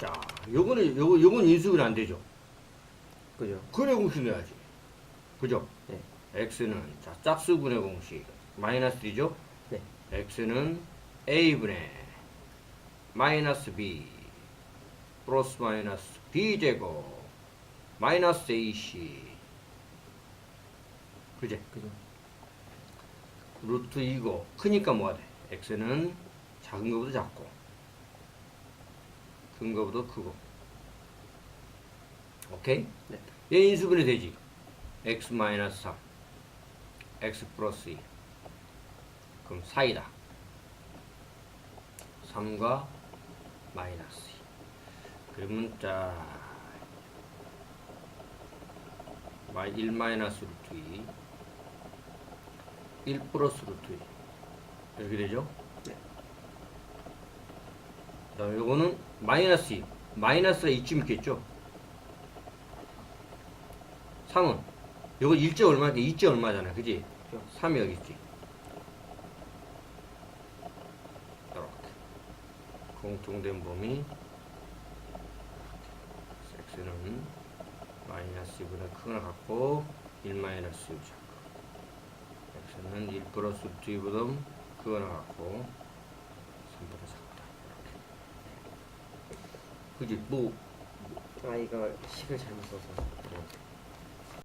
자, 요거는 요거 요건 인수분해 안 되죠. 그죠? 근의 공식 내야지. 그죠? 네. x는 자 짝수분의 공식 마이너스 1이죠. 네. x는 a분의 마이너스 b 플러스 마이너스 b 제곱 마이너스 ac 그제? 그죠? 루트 2고 크니까 뭐가 돼? x는 작은 거보다 작고 큰 거보다 크고. 오케이? 네. 얘 인수분해 되지? X 마이너스 3 x 플러스 2 그럼 4이다. 3과 마이너스 2 그러면 자 1 마이너스 루트 2 1 플러스 루트 2 이렇게 되죠? 네. 그 다음에 요거는 마이너스 2 마이너스가 이쯤 있겠죠? 3은 요거 1제 얼마인데 2제 얼마잖아 그지? 그죠? 3이 여기 있지 이렇게 공통된 범위 x는 마이너스 2보다 큰걸 갖고 1 마이너스 2 작고 x는 1 플러스 2보다 큰걸 갖고 3보다 작다 그지? 뭐아 이거 식을 잘못 써서